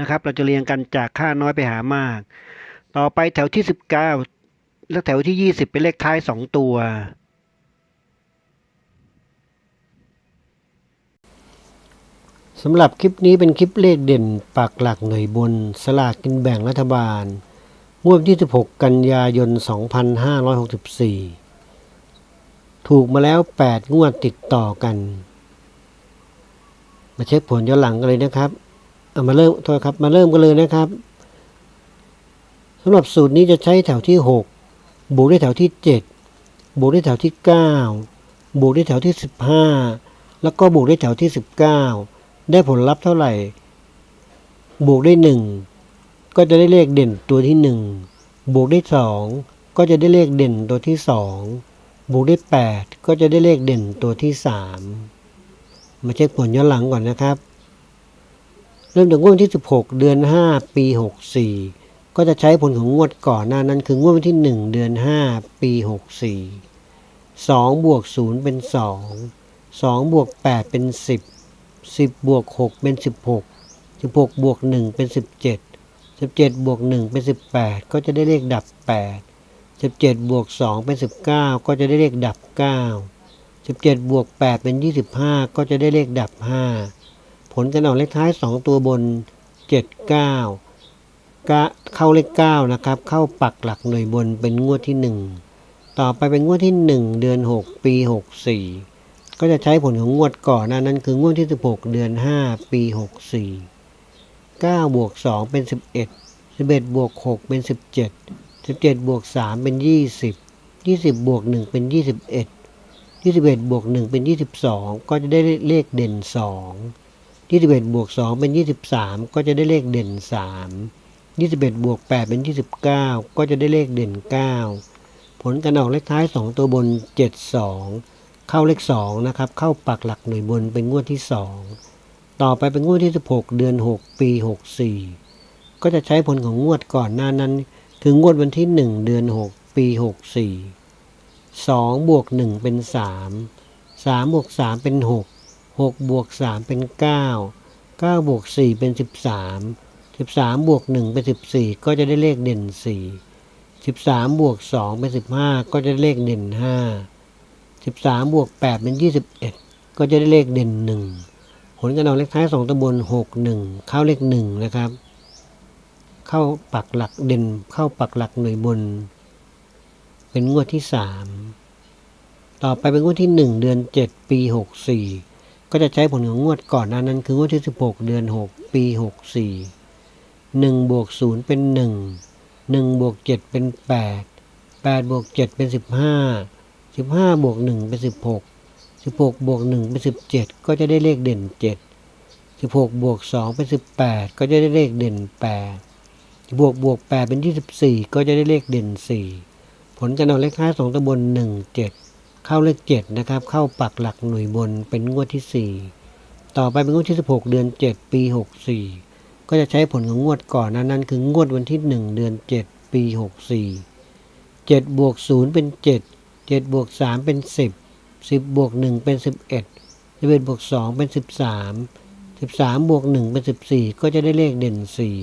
นะครับ เราจะเรียงกันจากค่าน้อยไปหามาก ต่อไปแถวที่ 19 และแถวที่ 20 เป็นเลขท้าย 2 ตัว สำหรับคลิปนี้เป็นคลิปเลขเด่นปักหลักหน่วยบน สลากกินแบ่งรัฐบาล งวดที่ 16 กันยายน 2564 ถูกมาแล้ว 8 งวดติดต่อกัน มาเช็คผลย้อนหลังกันเลยนะครับ เอามาเริ่มโทษครับมาเริ่มกันเลยนะครับสำหรับสูตรนี้จะใช้แถวที่ 6 บวกด้วยแถวที่ 7 บวกด้วยแถวที่ 9 บวกด้วยแถวที่ 15 แล้วก็บวกด้วยแถวที่ 19 ได้ผลลัพธ์เท่าไหร่ บวกด้วย1ก็จะได้เลขเด่นตัวที่ 1 บวกด้วย2ก็จะได้เลขเด่นตัวที่ 2 บวกด้วย8ก็จะได้เลขเด่นตัวที่ 3 มาเช็คผลย้อนหลังก่อนนะครับ เริ่มจากงวดที่ 16 เดือน 5 ปี 64 ก็จะใช้ผลของงวดก่อนหน้านั้น คืองวดวันที่ 1 เดือน 5 ปี 64 2 บวก 0 เป็น 2 2 บวก 8 เป็น 10 10 บวก 6 เป็น 16 16 บวก 1 เป็น 17 17 บวก 1 เป็น 18 ก็จะได้เลขดับ 8 17 บวก 2 เป็น 19 ก็จะได้เลขดับ 9 17 บวก 8 เป็น 25 ก็จะได้เลขดับ 5 ผลการออกเลขท้าย 2 ตัวบน 7 9กะเข้าเลข9นะครับ เข้าปักหลักหน่วยบนเป็นงวดที่ 1 ต่อไปเป็นงวดที่ 1 เดือน 6 ปี 64 ก็จะใช้ผลของงวดก่อนน้านั้นคืองวดที่ 16 เดือน 5 ปี 64 9 บวก 2 เป็น 11 11 บวก 6 เป็น 17 17 บวก 3 เป็น 20 20 บวก 1 เป็น 21 21 บวก 1 เป็น 22 ก็จะได้เลขเด่น 2 21บวก2เป็น23ก็จะได้เลขเด่น3 21บวก8เป็น29ก็จะได้เลขเด่น9ผลการออกเลขท้าย2ตัวบน72เข้าเลข2นะครับ เข้าปักหลักหน่วยบนเป็นงวดที่2ต่อไปเป็นงวดที่16เดือน6ปี64ก็จะใช้ผลของงวดก่อนหน้านั้น คืองวดวันที่1เดือน6ปี64 2บวก1เป็น3 3บวก3เป็น6 6บวก3 เป็น 9 9บวก4 เป็น 13 13บวก1 เป็น 14 ก็จะได้เลขเด่น 4 13บวก2 เป็น 15 ก็จะได้เลขเด่น 5 13บวก8 เป็น 21 ก็จะได้เลขเด่น 1 ผลการออกเลขท้าย 2ตัวบน6 1 เข้าเลข 1 นะครับ เข้าปักหลักเด่นเข้าปักหลักหน่วยบน เป็นงวดที่ 3 ต่อไปเป็นงวดที่ 1 เดือน 7 ปี 64 ก็จะใช้ผลของงวดก่อนหน้านั้นคืองวดที่ 16 เดือน 6 ปี 64 1บวก0เป็น 1 1บวก7เป็น 8 8บวก7เป็น 15 15บวก1เป็น 16 16บวก1เป็น 17 ก็จะได้เลขเด่น 7 16บวก2เป็น 18 ก็จะได้เลขเด่น 8 บวกบวก 8 เป็น 24 ก็จะได้เลขเด่น 4 ผลการออกเลขท้าย2ตัวบน1 7 เข้าเลขเจ็ดนะครับ เข้าปักหลักหน่วยบนเป็นงวดที่สี่ต่อไปเป็นงวดที่สิบหกเดือนเจ็ดปีหกสี่ก็จะใช้ผลของงวดก่อนนั้นนั่นคืองวดวันที่หนึ่งเดือนเจ็ดปีหกสี่เจ็ดบวกศูนย์เป็นเจ็ดเจ็ดบวกสามเป็นสิบสิบบวกหนึ่งเป็นสิบเอ็ดสิบเอ็ดบวกสองเป็นสิบสามสิบสามบวกหนึ่งเป็นสิบสี่ก็จะได้เลขเด่นสี่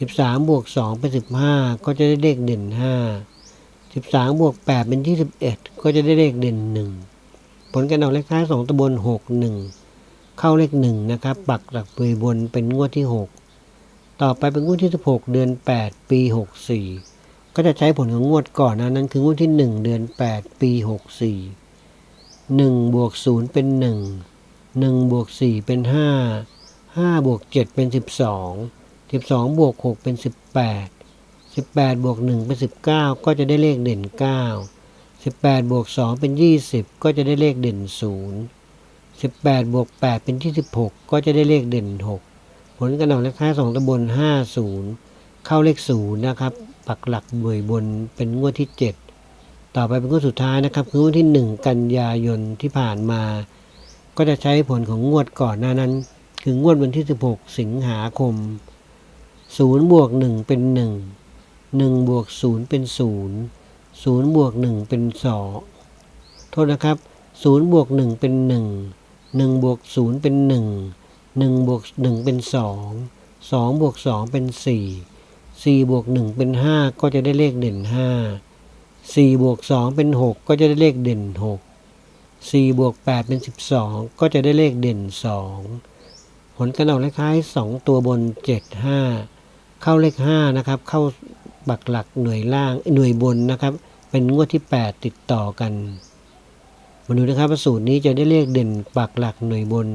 สิบสามบวกสองเป็นสิบห้าก็จะได้เลขเด่นห้า สิบสามบวกแปดเป็นยี่สิบเอ็ดก็จะได้เลขเด่นหนึ่งผลการออกเลขท้ายสองตบนหกหนึ่งเข้าเลขหนึ่งนะครับ ปักหลักเบยบนเป็นงวดที่หกต่อไปเป็นงวดที่สิบหกเดือนแปดปีหกสี่ก็จะใช้ผลของงวดก่อนนะนั้นคืองวดที่หนึ่งเดือนแปดปีหกสี่หนึ่งบวกศูนย์เป็นหนึ่งหนึ่งบวกสี่เป็นห้าห้าบวกเจ็ดเป็นสิบสองสิบสองบวกหกเป็นสิบแปด สิบแปดบวกหนึ่งเป็นสิบเก้าก็จะได้เลขเด่นเก้าสิบแปดบวกสองเป็นยี่สิบก็จะได้เลขเด่นศูนย์สิบแปดบวกแปดเป็นที่สิบหกก็จะได้เลขเด่นหกผลการออกเลขท้ายสองตำบลห้าศูนย์เข้าเลขศูนย์นะครับ ปักหลักบวยบนเป็นงวดที่เจ็ดต่อไปเป็นงวดสุดท้ายนะครับ คืองวดที่หนึ่งกันยายนที่ผ่านมา ก็จะใช้ผลของงวดก่อนหน้านั้น คืองวดวันที่สิบหกสิงหาคมศูนย์บวกหนึ่งเป็นห หนึ่งบวกศูนย์เป็นศูนย์ศูนย์บวกหนึ่งเป็นสองโทษนะครับศูนย์บวกหนึ่งเป็นหนึ่งหนึ่งบวกศูนย์เป็นหนึ่งหนึ่งบวกหนึ่งเป็นสองสองบวกสองเป็นสี่สี่บวกหนึ่งเป็นห้าก็จะได้เลขเด่นห้าสี่บวกสองเป็นหกก็จะได้เลขเด่นหกสี่บวกแปดเป็นสิบสองก็จะได้เลขเด่นสองผลการออกเลขท้ายสองตัวบนเจ็ดห้าเข้าเลขห้านะครับ เข้า ปักหลักหน่วยล่างหน่วยบนนะครับ เป็นงวดที่ 8 ติดต่อกันมาดูนะครับสูตรนี้จะได้เลขเด่นปักหลักหน่วยบน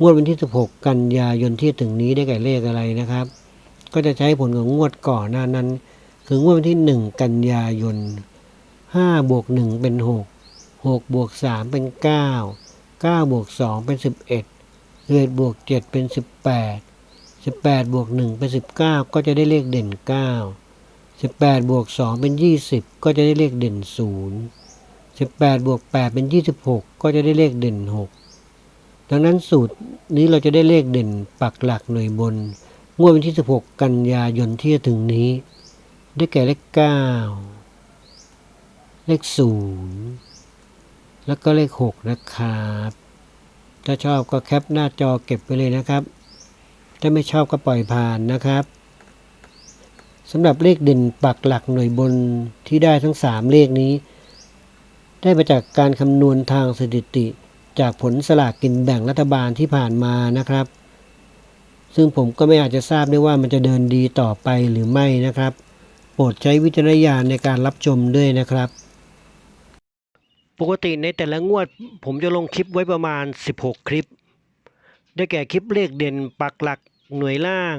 งวดวันที่ 16 กันยายนที่ถึงนี้ได้แก่เลขอะไรนะครับ ก็จะใช้ผลของงวดก่อนหน้านั้น คืองวดวันที่ 1 กันยายน5บวก1เป็น 6 6บวก3เป็น 9 9บวก2เป็น 11 11บวก7เป็น 18สิบแปดบวกหนึ่งเป็นสิบเก้าก็จะได้เลขเด่นเก้าสิบแปดบวกสองเป็นยี่สิบก็จะได้เลขเด่นศูนย์สิบแปดบวกแปดเป็นยี่สิบหกก็จะได้เลขเด่นหกดังนั้นสูตรนี้เราจะได้เลขเด่นปักหลักหน่วยบน งวดวันที่สิบหกกันยายนที่จะถึงนี้ ได้แก่เลขเก้าเลขศูนย์แล้วก็เลขหกนะครับ ถ้าชอบก็แคปหน้าจอเก็บไปเลยนะครับ ถ้าไม่ชอบก็ปล่อยผ่านนะครับ สำหรับเลขเด่นปักหลักหน่วยบนที่ได้ทั้ง 3 เลขนี้ ได้มาจากการคำนวณทางสถิติ จากผลสลากกินแบ่งรัฐบาลที่ผ่านมานะครับ ซึ่งผมก็ไม่อาจจะทราบได้ว่ามันจะเดินดีต่อไปหรือไม่นะครับ โปรดใช้วิจารณญาณในการรับชมด้วยนะครับ ปกติในแต่ละงวด ผมจะลงคลิปไว้ประมาณ 16 คลิป ได้แก่คลิปเลขเด่นปักหลักหน่วยล่าง